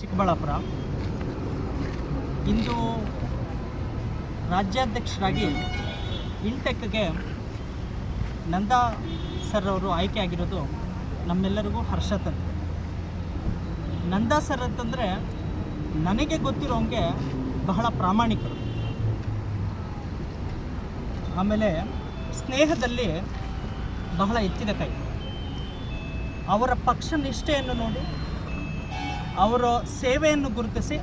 ಚಿಕ್ಕಬಳ್ಳಾಪುರ. ಇಂದು ರಾಜ್ಯಾಧ್ಯಕ್ಷರಾಗಿ ಇಂಟೆಕ್ಗೆ ನಂದಾ sir ಅವರು ಆಯ್ಕೆ ಆಗಿರೋದು ನಮ್ಮೆಲ್ಲರಿಗೂ ಹರ್ಷ ತಂದಿದೆ ನಂದಾ ಸರ್ ಅಂತಂದರೆ ನನಗೆ ಗೊತ್ತಿರೋಂಗೆ ಬಹಳ ಪ್ರಾಮಾಣಿಕರು. ಆಮೇಲೆ ಸ್ನೇಹದಲ್ಲಿ ಬಹಳ ಎತ್ತಿದ ಕೈ. ಅವರ ಪಕ್ಷ ನಿಷ್ಠೆಯನ್ನು ನೋಡಿ ಅವರ ಸೇವೆಯನ್ನು ಗುರುತಿಸಿ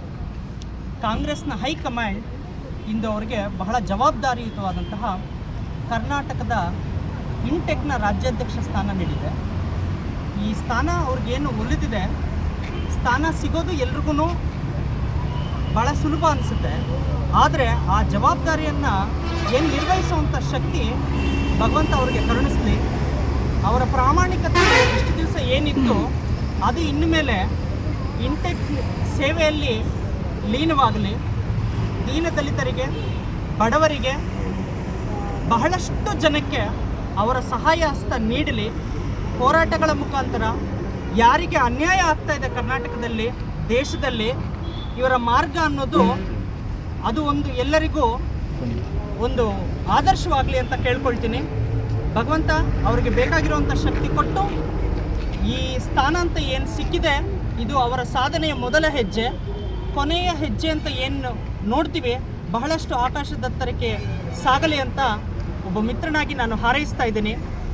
ಕಾಂಗ್ರೆಸ್ನ ಹೈಕಮಾಂಡ್ ಇಂದು ಅವರಿಗೆ ಬಹಳ ಜವಾಬ್ದಾರಿಯುತವಾದಂತಹ ಕರ್ನಾಟಕದ ಇನ್ಟೆಕ್ನ ರಾಜ್ಯಾಧ್ಯಕ್ಷ ಸ್ಥಾನ ನೀಡಿದೆ. ಈ ಸ್ಥಾನ ಅವ್ರಿಗೇನು ಒಲಿದಿದೆ, ಸ್ಥಾನ ಸಿಗೋದು ಎಲ್ರಿಗೂ ಭಾಳ ಸುಲಭ ಅನಿಸುತ್ತೆ. ಆದರೆ ಆ ಜವಾಬ್ದಾರಿಯನ್ನು ಏನು ನಿರ್ವಹಿಸುವಂಥ ಶಕ್ತಿ ಭಗವಂತ ಅವರಿಗೆ ಕರುಣಿಸಲಿ. ಅವರ ಪ್ರಾಮಾಣಿಕತೆ ಇಷ್ಟು ದಿವಸ ಏನಿತ್ತು ಅದು ಇನ್ಮೇಲೆ ಇಂಟೆಕ್ ಸೇವೆಯಲ್ಲಿ ಲೀನವಾಗಲಿ ದೀನದಲಿತರಿಗೆ ಬಡವರಿಗೆ ಬಹಳಷ್ಟು ಜನಕ್ಕೆ ಅವರ ಸಹಾಯ ಹಸ್ತ ನೀಡಲಿ. ಹೋರಾಟಗಳ ಮುಖಾಂತರ ಯಾರಿಗೆ ಅನ್ಯಾಯ ಆಗ್ತಾ ಇದೆ ಕರ್ನಾಟಕದಲ್ಲಿ, ದೇಶದಲ್ಲಿ, ಇವರ ಮಾರ್ಗ ಅನ್ನೋದು ಅದು ಒಂದು ಎಲ್ಲರಿಗೂ ಒಂದು ಆದರ್ಶವಾಗಲಿ ಅಂತ ಕೇಳ್ಕೊಳ್ತೀನಿ. ಭಗವಂತ ಅವರಿಗೆ ಬೇಕಾಗಿರುವಂಥ ಶಕ್ತಿ ಕೊಟ್ಟು ಈ ಸ್ಥಾನ ಅಂತ ಏನು ಸಿಕ್ಕಿದೆ ಇದು ಅವರ ಸಾಧನೆಯ ಮೊದಲ ಹೆಜ್ಜೆ. ಕೊನೆಯ ಹೆಜ್ಜೆ ಅಂತ ಏನು ನೋಡ್ತೀವಿ ಬಹಳಷ್ಟು ಆಕಾಶದತ್ತರಕ್ಕೆ ಸಾಗಲಿ ಅಂತ ಒಬ್ಬ ಮಿತ್ರನಾಗಿ ನಾನು ಹಾರೈಸ್ತಾ ಇದ್ದೀನಿ.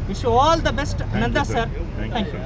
Wish all the best Nanda sir thank you